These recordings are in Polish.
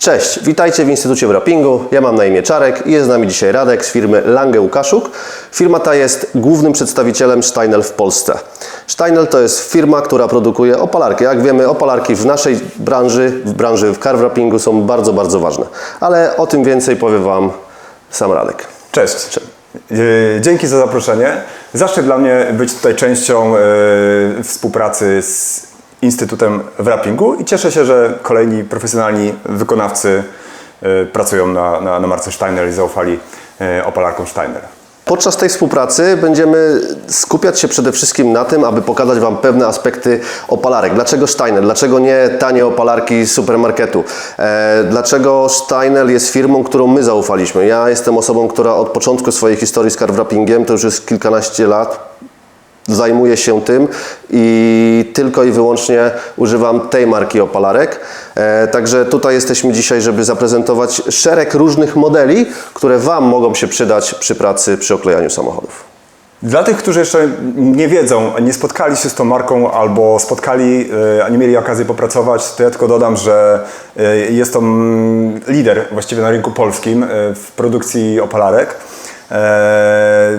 Cześć, witajcie w Instytucie Wrappingu. Ja mam na imię Czarek i jest z nami dzisiaj Radek z firmy Lange Łukaszuk. Firma ta jest głównym przedstawicielem Steinel w Polsce. Steinel to jest firma, która produkuje opalarki. Jak wiemy, opalarki w naszej branży, w branży w car wrappingu są bardzo, bardzo ważne. Ale o tym więcej powie Wam sam Radek. Cześć. E, Dzięki za zaproszenie. Zaszczyt dla mnie być tutaj częścią e, współpracy z Instytutem Wrappingu i cieszę się, że kolejni profesjonalni wykonawcy e, pracują na, na, na marce Steiner i zaufali e, opalarkom Steiner. Podczas tej współpracy będziemy skupiać się przede wszystkim na tym, aby pokazać Wam pewne aspekty opalarek. Dlaczego Steiner? Dlaczego nie tanie opalarki z supermarketu? E, dlaczego Steiner jest firmą, którą my zaufaliśmy? Ja jestem osobą, która od początku swojej historii z carwrappingiem, to już jest kilkanaście lat, zajmuję się tym i tylko i wyłącznie używam tej marki opalarek. E, także tutaj jesteśmy dzisiaj, żeby zaprezentować szereg różnych modeli, które Wam mogą się przydać przy pracy, przy oklejaniu samochodów. Dla tych, którzy jeszcze nie wiedzą, nie spotkali się z tą marką albo spotkali, e, a nie mieli okazji popracować, to ja tylko dodam, że e, jest to mm, lider właściwie na rynku polskim e, w produkcji opalarek. E,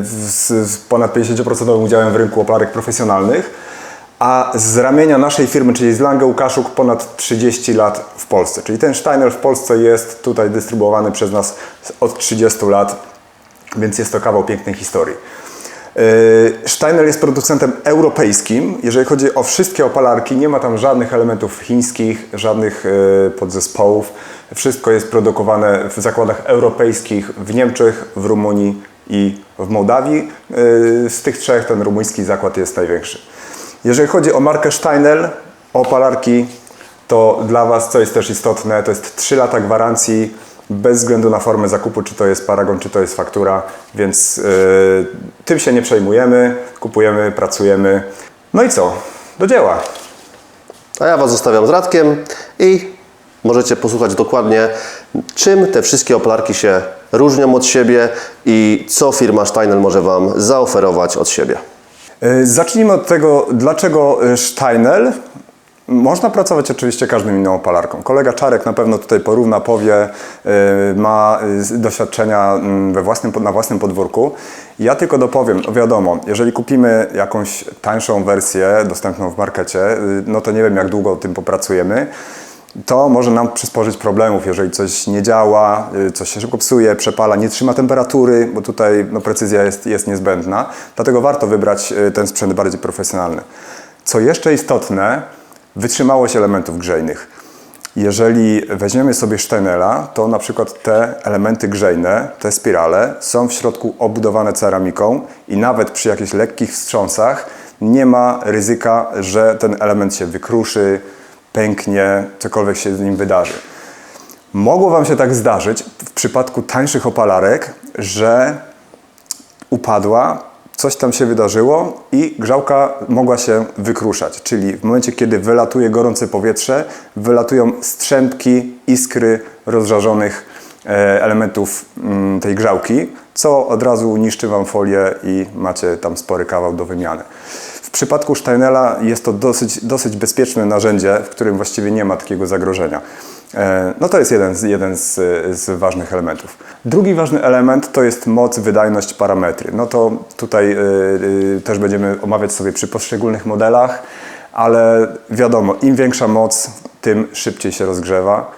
Z, ponad 50% udziałem w rynku opalarek profesjonalnych. A z ramienia naszej firmy, czyli z Lange Łukaszuk, ponad 30 lat w Polsce. Czyli ten Steiner w Polsce jest tutaj dystrybuowany przez nas od 30 lat, więc jest to kawał pięknej historii. Yy, Steiner jest producentem europejskim. Jeżeli chodzi o wszystkie opalarki, nie ma tam żadnych elementów chińskich, żadnych yy, podzespołów. Wszystko jest produkowane w zakładach europejskich w Niemczech, w Rumunii i w Mołdawii. Yy, Z tych trzech ten rumuński zakład jest największy. Jeżeli chodzi o markę Steiner, o opalarki, to dla Was, co jest też istotne, to jest 3 lata gwarancji bez względu na formę zakupu, czy to jest paragon, czy to jest faktura, więc yy, tym się nie przejmujemy, kupujemy, pracujemy. No i co? Do dzieła. A ja Was zostawiam z Radkiem i możecie posłuchać dokładnie, czym te wszystkie opalarki się różnią od siebie i co firma Steiner może Wam zaoferować od siebie. Yy, Zacznijmy od tego, dlaczego Steiner. Można pracować oczywiście każdą inną opalarką. Kolega Czarek na pewno tutaj porówna, powie, yy, ma yy, doświadczenia mm, we własnym, na własnym podwórku. Ja tylko dopowiem, no wiadomo, jeżeli kupimy jakąś tańszą wersję dostępną w markecie, yy, no to nie wiem jak długo tym popracujemy. To może nam przysporzyć problemów, jeżeli coś nie działa, y, coś się szybko psuje, przepala, nie trzyma temperatury, bo tutaj no, precyzja jest, jest niezbędna. Dlatego warto wybrać y, ten sprzęt bardziej profesjonalny. Co jeszcze istotne, wytrzymałość elementów grzejnych. Jeżeli weźmiemy sobie Steinela, to na przykład te elementy grzejne, te spirale są w środku obudowane ceramiką i nawet przy jakichś lekkich wstrząsach nie ma ryzyka, że ten element się wykruszy, pęknie, cokolwiek się z nim wydarzy. Mogło Wam się tak zdarzyć w przypadku tańszych opalarek, że upadła, coś tam się wydarzyło i grzałka mogła się wykruszać. Czyli w momencie, kiedy wylatuje gorące powietrze, wylatują strzępki, iskry rozżarzonych e, elementów mm, tej grzałki, co od razu niszczy Wam folię i macie tam spory kawał do wymiany. W przypadku Steinela jest to dosyć, dosyć bezpieczne narzędzie, w którym właściwie nie ma takiego zagrożenia. E, No to jest jeden, z, jeden z, z ważnych elementów. Drugi ważny element to jest moc, wydajność, parametry. No to tutaj y, y, też będziemy omawiać sobie przy poszczególnych modelach, ale wiadomo, im większa moc, tym szybciej się rozgrzewa.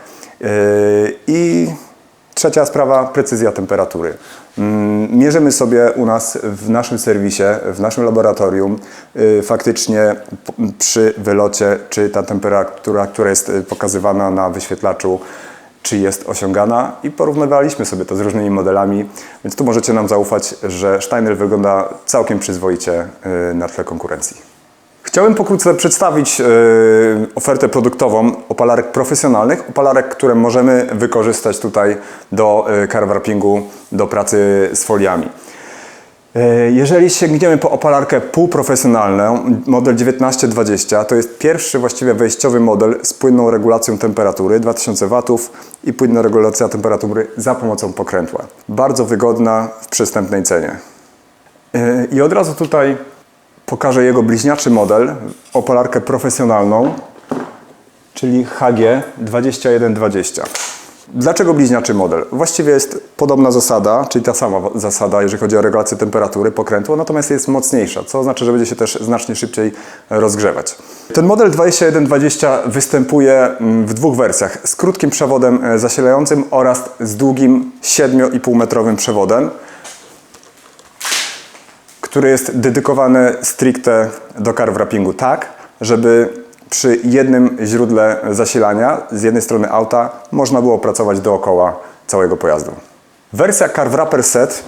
I Trzecia sprawa, precyzja temperatury. Mm, Mierzymy sobie u nas w naszym serwisie, w naszym laboratorium y, faktycznie przy wylocie, czy ta temperatura, która jest y, pokazywana na wyświetlaczu, czy jest osiągana i porównywaliśmy sobie to z różnymi modelami, więc tu możecie nam zaufać, że Steiner wygląda całkiem przyzwoicie y, na tle konkurencji. Chciałem pokrótce przedstawić e, ofertę produktową opalarek profesjonalnych, opalarek, które możemy wykorzystać tutaj do e, car wrappingu, do pracy z foliami. E, Jeżeli sięgniemy po opalarkę półprofesjonalną, model 1920, to jest pierwszy właściwie wejściowy model z płynną regulacją temperatury 2000 W i płynna regulacja temperatury za pomocą pokrętła. Bardzo wygodna w przystępnej cenie. I od razu tutaj pokażę jego bliźniaczy model, opalarkę profesjonalną, czyli HG 2120. Dlaczego bliźniaczy model? Właściwie jest podobna zasada, czyli ta sama zasada, jeżeli chodzi o regulację temperatury pokrętła, natomiast jest mocniejsza, co oznacza, że będzie się też znacznie szybciej rozgrzewać. Ten model 2120 występuje mm, w dwóch wersjach, z krótkim przewodem e, zasilającym oraz z długim 7,5 metrowym przewodem który jest dedykowany stricte do car wrappingu tak, żeby przy jednym źródle zasilania z jednej strony auta można było pracować dookoła całego pojazdu. Wersja Car Wrapper Set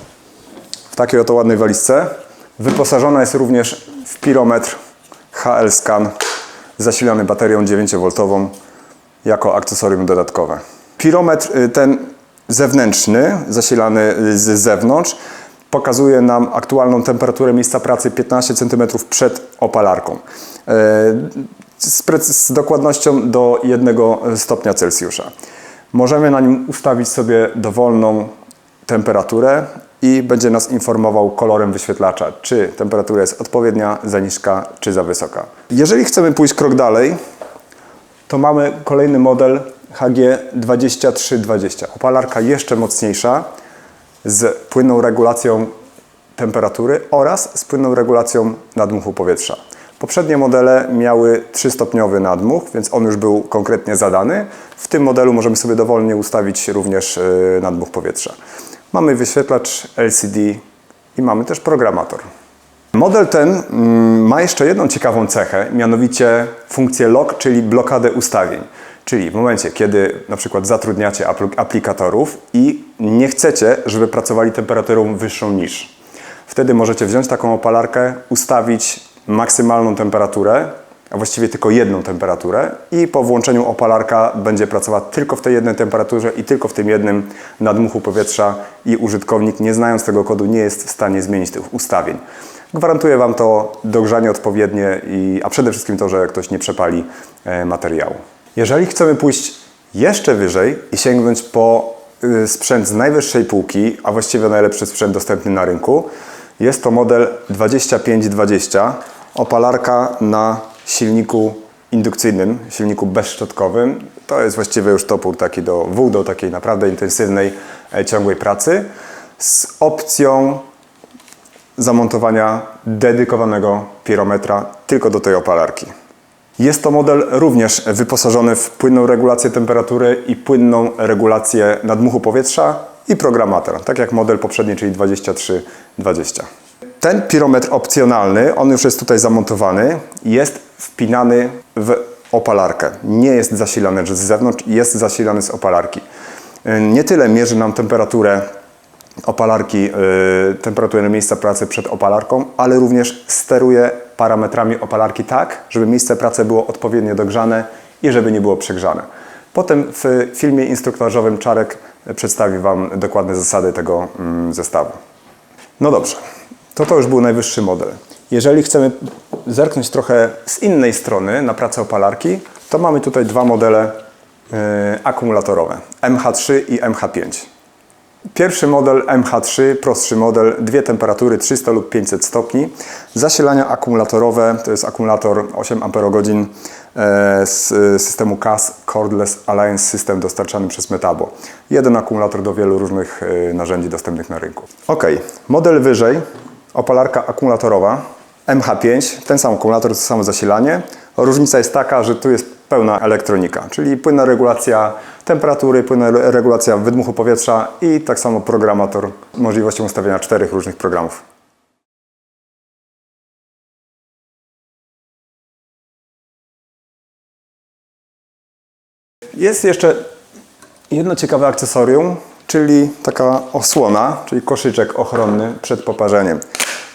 w takiej oto ładnej walizce wyposażona jest również w pirometr HL Scan zasilany baterią 9V jako akcesorium dodatkowe. Pirometr y, ten zewnętrzny, zasilany z zewnątrz, pokazuje nam aktualną temperaturę miejsca pracy 15 cm przed opalarką. E, Z, dokładnością do 1 stopnia Celsjusza. Możemy na nim ustawić sobie dowolną temperaturę i będzie nas informował kolorem wyświetlacza, czy temperatura jest odpowiednia, za niska, czy za wysoka. Jeżeli chcemy pójść krok dalej, to mamy kolejny model HG2320. Opalarka jeszcze mocniejsza z płynną regulacją temperatury oraz z płynną regulacją nadmuchu powietrza. Poprzednie modele miały 3-stopniowy nadmuch, więc on już był konkretnie zadany. W tym modelu możemy sobie dowolnie ustawić również yy, nadmuch powietrza. Mamy wyświetlacz LCD i mamy też programator. Model ten mm, ma jeszcze jedną ciekawą cechę, mianowicie funkcję lock, czyli blokadę ustawień. Czyli w momencie, kiedy na przykład zatrudniacie apl- aplikatorów i nie chcecie, żeby pracowali temperaturą wyższą niż. Wtedy możecie wziąć taką opalarkę, ustawić maksymalną temperaturę, a właściwie tylko jedną temperaturę i po włączeniu opalarka będzie pracowała tylko w tej jednej temperaturze i tylko w tym jednym nadmuchu powietrza i użytkownik nie znając tego kodu nie jest w stanie zmienić tych ustawień. Gwarantuje Wam to dogrzanie odpowiednie, i, a przede wszystkim to, że ktoś nie przepali e, materiału. Jeżeli chcemy pójść jeszcze wyżej i sięgnąć po y, sprzęt z najwyższej półki, a właściwie najlepszy sprzęt dostępny na rynku, jest to model 2520, opalarka na silniku indukcyjnym, silniku bezszczotkowym. To jest właściwie już topór taki do wół, do takiej naprawdę intensywnej, e, ciągłej pracy z opcją zamontowania dedykowanego pirometra tylko do tej opalarki. Jest to model również wyposażony w płynną regulację temperatury i płynną regulację nadmuchu powietrza i programator, tak jak model poprzedni, czyli 2320. Ten pirometr opcjonalny, on już jest tutaj zamontowany, jest wpinany w opalarkę. Nie jest zasilany z zewnątrz, jest zasilany z opalarki. Nie tyle mierzy nam temperaturę opalarki, yy, temperaturę miejsca pracy przed opalarką, ale również steruje parametrami opalarki tak, żeby miejsce pracy było odpowiednio dogrzane i żeby nie było przegrzane. Potem w filmie instruktażowym Czarek przedstawi Wam dokładne zasady tego mm, zestawu. No dobrze, to to już był najwyższy model. Jeżeli chcemy zerknąć trochę z innej strony na pracę opalarki, to mamy tutaj dwa modele yy, akumulatorowe MH3 i MH5. Pierwszy model MH3, prostszy model, dwie temperatury 300 lub 500 stopni. Zasilania akumulatorowe, to jest akumulator 8 Ah z systemu CAS Cordless Alliance System dostarczany przez Metabo. Jeden akumulator do wielu różnych e, narzędzi dostępnych na rynku. Ok, model wyżej, opalarka akumulatorowa MH5, ten sam akumulator, to samo zasilanie. Różnica jest taka, że tu jest pełna elektronika, czyli płynna regulacja temperatury, płynna re- regulacja wydmuchu powietrza i tak samo programator, możliwością ustawienia czterech różnych programów. Jest jeszcze jedno ciekawe akcesorium, czyli taka osłona, czyli koszyczek ochronny przed poparzeniem.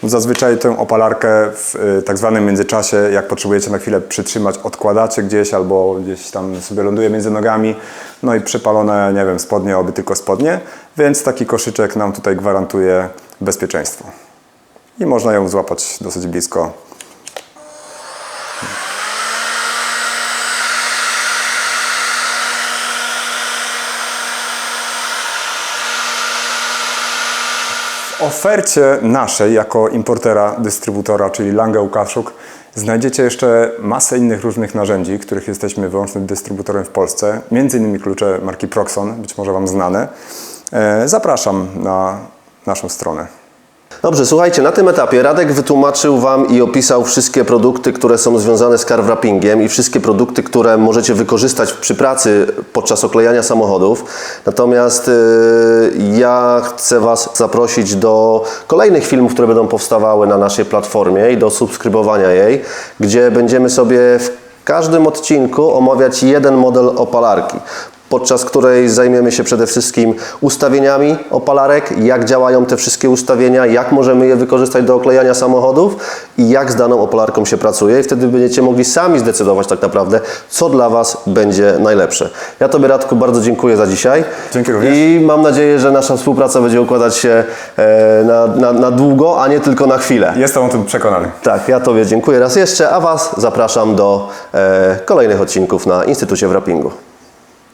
Zazwyczaj tę opalarkę w y, tak zwanym międzyczasie, jak potrzebujecie na chwilę przytrzymać, odkładacie gdzieś albo gdzieś tam sobie ląduje między nogami, no i przypalone, nie wiem, spodnie, oby tylko spodnie, więc taki koszyczek nam tutaj gwarantuje bezpieczeństwo. I można ją złapać dosyć blisko ofercie naszej jako importera, dystrybutora, czyli Lange Łukaszuk, Znajdziecie jeszcze masę innych różnych narzędzi, których jesteśmy wyłącznym dystrybutorem w Polsce, między innymi klucze marki Proxon, być może Wam znane. E, Zapraszam na naszą stronę. Dobrze, słuchajcie, na tym etapie Radek wytłumaczył Wam i opisał wszystkie produkty, które są związane z car wrappingiem i wszystkie produkty, które możecie wykorzystać przy pracy podczas oklejania samochodów. Natomiast yy, ja chcę Was zaprosić do kolejnych filmów, które będą powstawały na naszej platformie i do subskrybowania jej, gdzie będziemy sobie w każdym odcinku omawiać jeden model opalarki podczas której zajmiemy się przede wszystkim ustawieniami opalarek, jak działają te wszystkie ustawienia, jak możemy je wykorzystać do oklejania samochodów i jak z daną opalarką się pracuje. I wtedy będziecie mogli sami zdecydować tak naprawdę, co dla Was będzie najlepsze. Ja Tobie Radku bardzo dziękuję za dzisiaj. Dzięki również. I mam nadzieję, że nasza współpraca będzie układać się e, na, na, na długo, a nie tylko na chwilę. Jestem o tym przekonany. Tak, ja Tobie dziękuję raz jeszcze, a Was zapraszam do e, kolejnych odcinków na Instytucie Wrappingu.